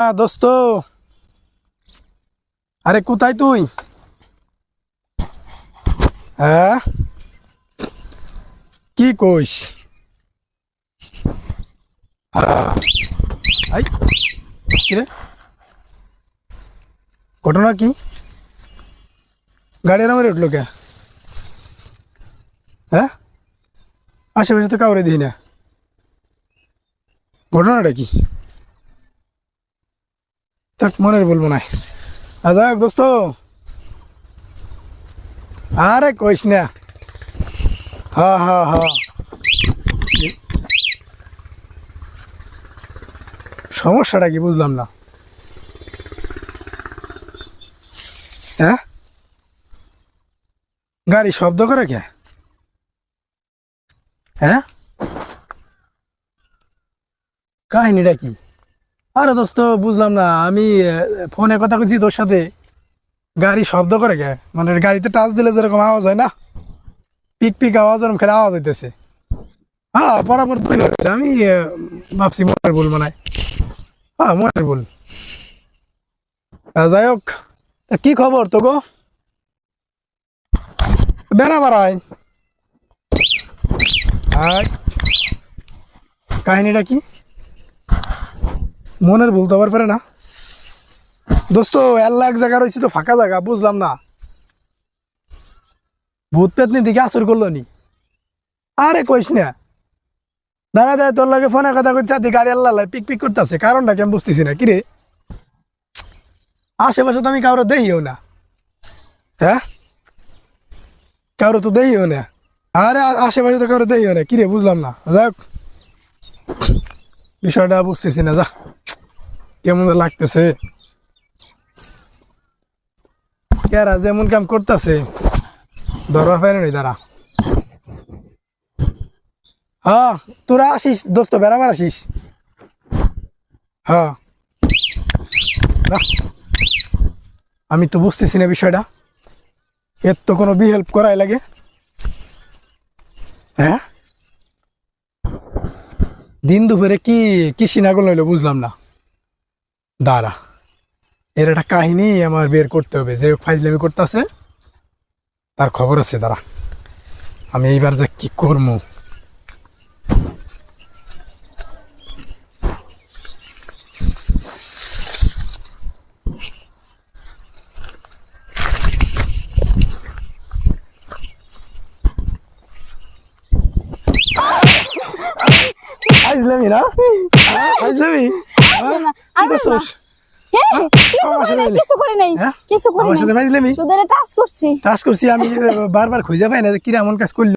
দোস্ত। আরে, কোথায় তুই? হ্যাঁ? কি কইস? আই ঘটনা কি? গাড়ি নামে উঠল কে? হ্যাঁ? আশেপাশে তো কাউরে দিই না। ঘটনাটা কি? থাক মনের বলব না আজাক দোস্ত। আরে কইস না। হা। সমস্যাটা কি বুঝলাম না। হ্যাঁ? গাড়ি শব্দ করে কে? হ্যাঁ? কাহিনীটা কি? আরে দোস্ত, বুঝলাম না। আমি ফোনে কথা বলছি তোর সাথে। গাড়ি শব্দ করে গে মানে গাড়িতে টাচ দিলে যেরকম আওয়াজ হয় না? পিক পিক আওয়াজ ওরকম খেলে আওয়াজ হইতেছে। হ্যাঁ বরাবর তুই আমি ভাবছি মনের ভুল মানে হ্যাঁ। মনের ভুল। যাই হোক কি খবর তো গো বেড়া বেড়াই কাহিনীটা কি? মনের ভুল তো আবার পারে না। দোস্ত এক জায়গা রয়েছে তো, ফাঁকা জায়গা, বুঝলাম না। ভূত পেতনি দিকে আসর করল নি। আরে কইস না। দাঁড়া দাঁড়া, তোর লাগে ফোনে কথা কইছে আদি গাড়ি আল্লাহ পিক পিক করতেছে, কারণটা কি আমি বুঝতেছি না, কিরে? আশেপাশে তো আমি কারও দেখিও না। হ্যাঁ? কারও তো দেখিও না। আরে আশেপাশে তো কারও দেখিও না, কিরে, বুঝলাম না। যাক বিষয়টা বুঝতেছি না, যা। কেমন লাগতেছে? কেরা যেমন কাম করতেছে ধরবার পারে নি দাঁড়া হ্যাঁ তোরা আসিস, দোস্ত, বেড়াবার আসিস। হ্যাঁ। আমি তো বুঝতেছি না বিষয়টা। এর তো কোনো বি হেল্প করাই লাগে। হ্যাঁ? দিন দুপুরে কি কি সিনাগল হইল বুঝলাম না। দাঁড়া। এর একটা কাহিনী আমার বের করতে হবে। যে ফাইজলামি করতেছে, তার খবর আছে, দাঁড়া। আমি এইবার যে কী করব ফাইজলামি না? ফাইজলামি হ্যাঁ? কি কিছু করি নাই, কিছু করি নাই হ্যাঁ? শুধু টাচ করছি। টাচ করছি আমি বারবার খুঁজে পাই না কিরা এমন কাজ করলি।